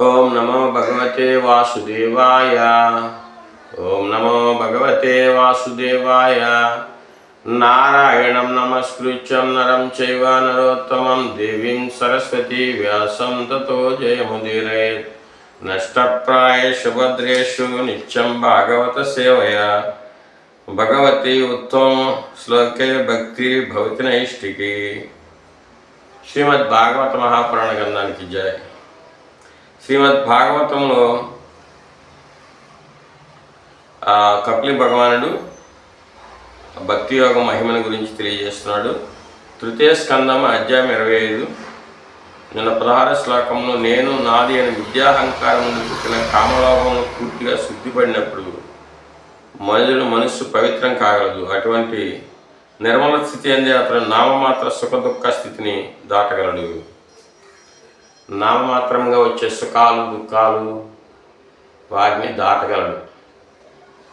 ओम नमो भगवते वासुदेवाय। ओम नमो भगवते वासुदेवाय। नारायणं नमस्कृत्यं नरं चैव नरोत्तमं देवीं सरस्वती व्यासं ततो जयमुदीरे नष्टप्रायेषु भद्रेषु नित्यं भागवतसेवया भगवती उत्तम श्लोके भक्ति भवति नैष्ठिकी। श्रीमद्भागवत महापुराण गंधा की जय। శ్రీమద్ భాగవతంలో కపిలి భగవానుడు భక్తి యోగ మహిమను గురించి తెలియజేస్తున్నాడు. తృతీయ స్కందం అధ్యాయం ఇరవై ఐదు. నిన్న పదహార శ్లోకంలో నేను నాది అని విద్యాహంకారం నుండి పుట్టిన కామలోభంలో పూర్తిగా శుద్ధిపడినప్పుడు మనుషులు మనస్సు పవిత్రం కాగలదు. అటువంటి నిర్మల స్థితి అందే అతను నామమాత్ర సుఖ దుఃఖ స్థితిని దాటగలడు. నామమాత్రంగా వచ్చే సుఖాలు దుఃఖాలు వాటిని దాటగలడు.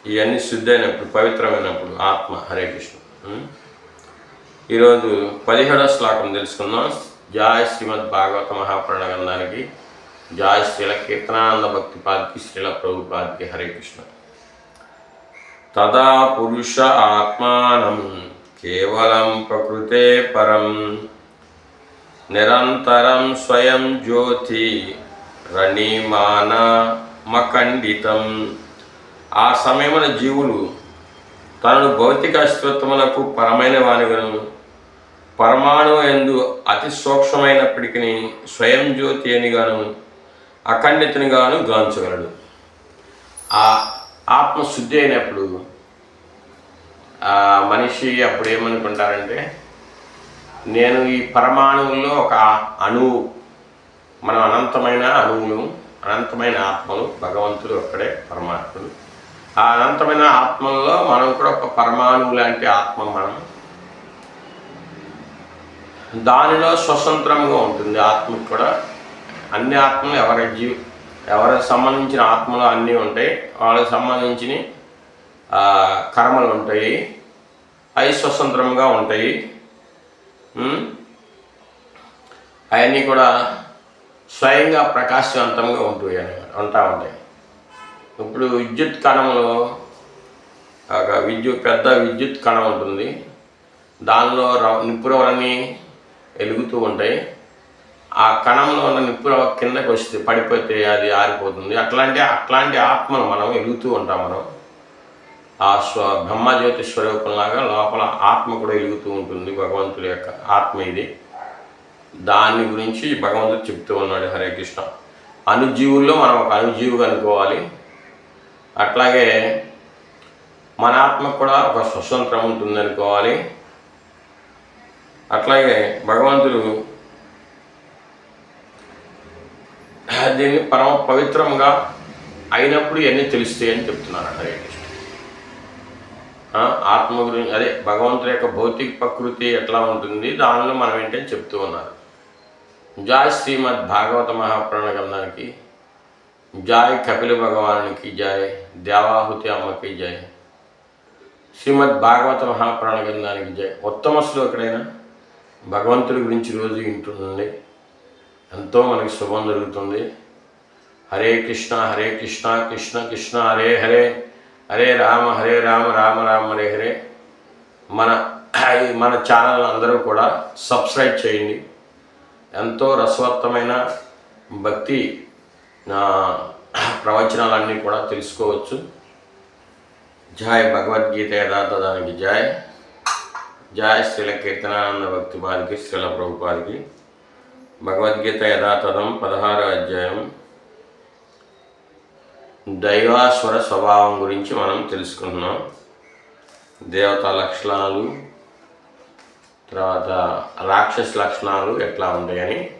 ఇవన్నీ శుద్ధైనప్పుడు పవిత్రమైనప్పుడు ఆత్మ హరే కృష్ణ. ఈరోజు పదిహేడో శ్లోకం తెలుసుకుందాం. జాయ శ్రీమద్ భాగవత మహాప్రణగంధానికి గ్రంథానికి జాయ్ శ్రీల కీర్తనానంద భక్తి పాదికి శ్రీల ప్రభుపాదికి హరే కృష్ణ. తదా పురుష ఆత్మానం కేవలం ప్రకృతే పరం. నిరంతరం స్వయం జ్యోతి రణీమాన మఖండితం. ఆ సమయమున జీవులు తనను భౌతిక అస్తిత్వములకు పరమైన వానిగను పరమాణు ఎందు అతి సూక్ష్మమైనప్పటికీ స్వయం జ్యోతి అనిగాను అఖండితునిగాను గాంచగలడు. ఆ ఆత్మ శుద్ధి అయినప్పుడు ఆ మనిషి అప్పుడు ఏమనుకుంటారంటే నేను ఈ పరమాణువుల్లో ఒక అణువు మనం అనంతమైన అణువులు అనంతమైన ఆత్మలు భగవంతుడు ఒక్కడే పరమాత్ముడు. ఆ అనంతమైన ఆత్మల్లో మనం కూడా ఒక పరమాణువు లాంటి ఆత్మ మనం. దానిలో స్వతంత్రంగా ఉంటుంది ఆత్మకు కూడా. అన్ని ఆత్మలు ఎవరి జీవి ఎవరికి సంబంధించిన ఆత్మలు అన్నీ ఉంటాయి. వాళ్ళకి సంబంధించిన కర్మలు ఉంటాయి. అవి స్వతంత్రంగా ఉంటాయి. అవన్నీ కూడా స్వయంగా ప్రకాశవంతంగా ఉంటాయి. అన్నమాట ఉంటా ఉంటాయి. ఇప్పుడు విద్యుత్ కణంలో ఒక విద్యుత్ పెద్ద విద్యుత్ కణం ఉంటుంది. దానిలో నిప్పురవలన్నీ వెలుగుతూ ఉంటాయి. ఆ కణంలో ఉన్న నిప్పుర కిందకి వస్తే పడిపోతే అది ఆరిపోతుంది. అట్లాంటి అట్లాంటి ఆత్మను మనం వెలుగుతూ ఉంటాం మనం. ఆ స్వ బ్రహ్మజ్యోతి స్వరూపంలాగా లోపల ఆత్మ కూడా వెలుగుతూ ఉంటుంది భగవంతుడి యొక్క ఆత్మ ఇది. దాని గురించి భగవంతుడు చెప్తూ ఉన్నాడు హరే కృష్ణ. అనుజీవుల్లో మనం ఒక అనుజీవుగా అనుకోవాలి. అట్లాగే మన ఆత్మకు కూడా ఒక స్వతంత్రం ఉంటుంది అనుకోవాలి. అట్లాగే భగవంతుడు దీన్ని పరమ పవిత్రంగా అయినప్పుడు ఇవన్నీ తెలుస్తాయి అని చెప్తున్నారు హరే కృష్ణ. ఆత్మ గురించి అదే భగవంతుడి యొక్క భౌతిక ప్రకృతి ఎట్లా ఉంటుంది దానిలో మనం ఏంటని చెప్తూ ఉన్నారు. జాయ్ శ్రీమద్ భాగవత మహాప్రాణ గ్రంథానికి జాయ్ కపిల భగవానునికి జాయ్ దేవాహుతి అమ్మకి జాయ్ శ్రీమద్ భాగవత మహాపురాణ గ్రంథానికి జై ఉత్తమ శ్లోకుడైనా భగవంతుడి గురించి రోజు వింటుండండి. ఎంతో మనకి శుభం జరుగుతుంది. హరే కృష్ణ హరే కృష్ణ కృష్ణ కృష్ణ హరే హరే. హరే రామ హరే రామ రామ రామ హరే హరే. మన మన ఛానల్ అందరూ కూడా సబ్స్క్రైబ్ చేయండి. ఎంతో రసవత్తమైన భక్తి ప్రవచనాలన్నీ కూడా తెలుసుకోవచ్చు. జయ భగవద్గీత యథార్థానికి జయ జయ శ్రీల కీర్తనానంద భక్తి పాదికి శ్రీల ప్రభుపాదికి భగవద్గీత యథాతథం పదహారో అధ్యాయం. దైవాస్వర స్వభావం గురించి మనం తెలుసుకుంటున్నాం. దేవతా లక్షణాలు తర్వాత రాక్షస లక్షణాలు ఎట్లా ఉంటాయని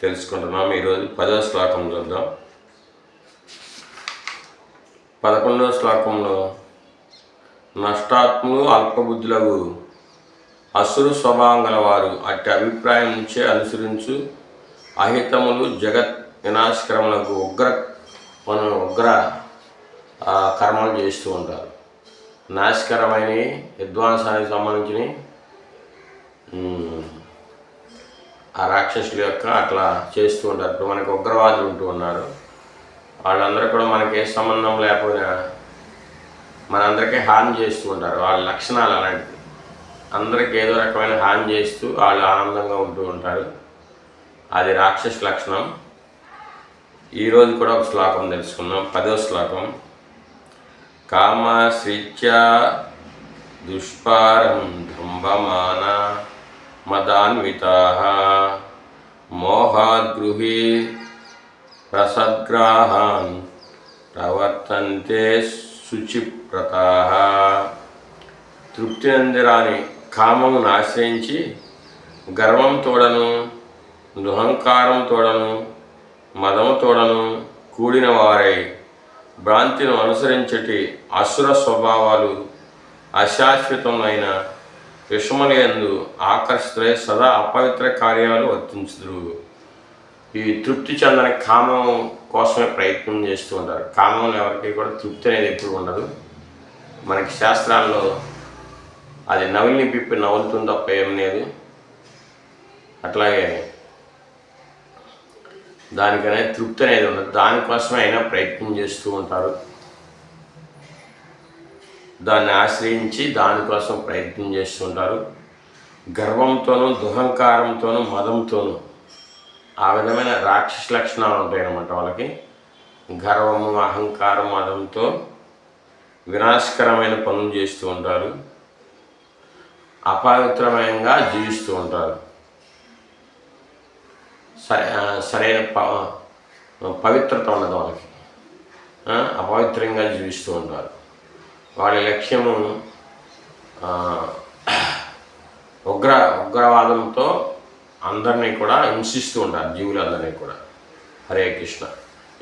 తెలుసుకుంటున్నాం. ఈరోజు పదో శ్లోకం చూద్దాం. పదకొండవ శ్లోకంలో నష్టాత్ములు అల్పబుద్ధులకు అసురు స్వభావం గలవారు అట్టి అభిప్రాయం నుంచే అనుసరించు అహితములు జగత్ వినాశకరములకు ఉగ్ర మనం ఉగ్ర కర్మలు చేస్తూ ఉంటారు. నాశకరమైనవి విద్వాంసానికి సంబంధించినవి ఆ రాక్షసుల యొక్క అట్లా చేస్తూ ఉంటారు. ఇప్పుడు మనకి ఉగ్రవాదులు ఉంటూ ఉన్నారు. వాళ్ళందరూ కూడా మనకి ఏ సంబంధం లేకపోయినా మనందరికీ హాని చేస్తూ ఉంటారు. వాళ్ళ లక్షణాలు అలాంటివి. అందరికీ ఏదో రకమైన హాని చేస్తూ వాళ్ళు ఆనందంగా ఉంటూ ఉంటారు. అది రాక్షస లక్షణం. ఈరోజు కూడా ఒక శ్లోకం తెలుసుకుందాం. పదో శ్లోకం. కామశ్రీత్య దుష్పారం దంభమాన మదాన్విత మోహాద్గృహీ రసద్గ్రాహాన్ ప్రవర్తంతే శుచిప్రత తృప్తి నందిరాని కామమును ఆశ్రయించి దృహంకరం తోడను మదముతోడను కూడిన వారై భ్రాంతిని అనుసరించటి అసుర స్వభావాలు అశాశ్వతమైన విషములందు ఆకర్షితులై సదా అపవిత్ర కార్యాలు వర్తించుదురు. ఈ తృప్తి చెందని కామం కోసమే ప్రయత్నం చేస్తూ ఉంటారు. కామం ఎవరికి కూడా తృప్తి అనేది ఎప్పుడు ఉండదు. మనకి శాస్త్రాల్లో అది నవలిని పిప్పి నవ్వులుతుంది తప్ప ఏం లేదు. అట్లాగే దానికనేది తృప్తి అనేది ఉండదు. దానికోసమే అయినా ప్రయత్నం చేస్తూ ఉంటారు. దాన్ని ఆశ్రయించి దానికోసం ప్రయత్నం చేస్తుంటారు గర్వంతోనూ దుహంకారంతోనూ మదంతోనూ ఆ విధమైన రాక్షస లక్షణాలు ఉంటాయన్నమాట వాళ్ళకి. గర్వము అహంకారం మదంతో వినాశకరమైన పనులు చేస్తూ ఉంటారు. అపవిత్రమయంగా జీవిస్తూ ఉంటారు. సరైన ప పవిత్రత ఉండదు వాళ్ళకి. అపవిత్రంగా జీవిస్తూ ఉంటారు వాళ్ళ లక్ష్యము ఉగ్ర ఉగ్రవాదంతో అందరినీ కూడా హింసిస్తూ ఉంటారు జీవులందరినీ కూడా. హరే కృష్ణ.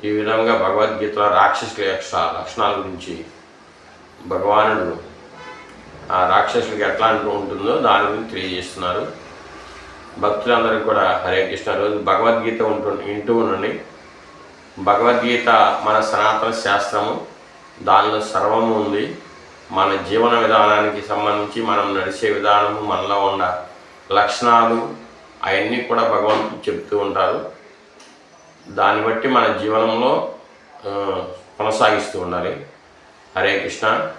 ఈ విధంగా భగవద్గీతలో రాక్షసుల యొక్క లక్షణాల గురించి భగవానుడు ఆ రాక్షసులకి ఎట్లా ఉంటుందో దాని గురించి తెలియజేస్తున్నారు. భక్తులందరికీ కూడా హరే కృష్ణ. రోజు భగవద్గీత ఉంటు వింటూ ఉండండి. భగవద్గీత మన సనాతన శాస్త్రము. దానిలో సర్వము ఉంది. మన జీవన విధానానికి సంబంధించి మనం నడిచే విధానము మనలో ఉన్న లక్షణాలు అవన్నీ కూడా భగవంతుడు చెప్తూ ఉంటారు. దాన్ని బట్టి మన జీవనంలో కొనసాగిస్తూ ఉండాలి. హరే కృష్ణ.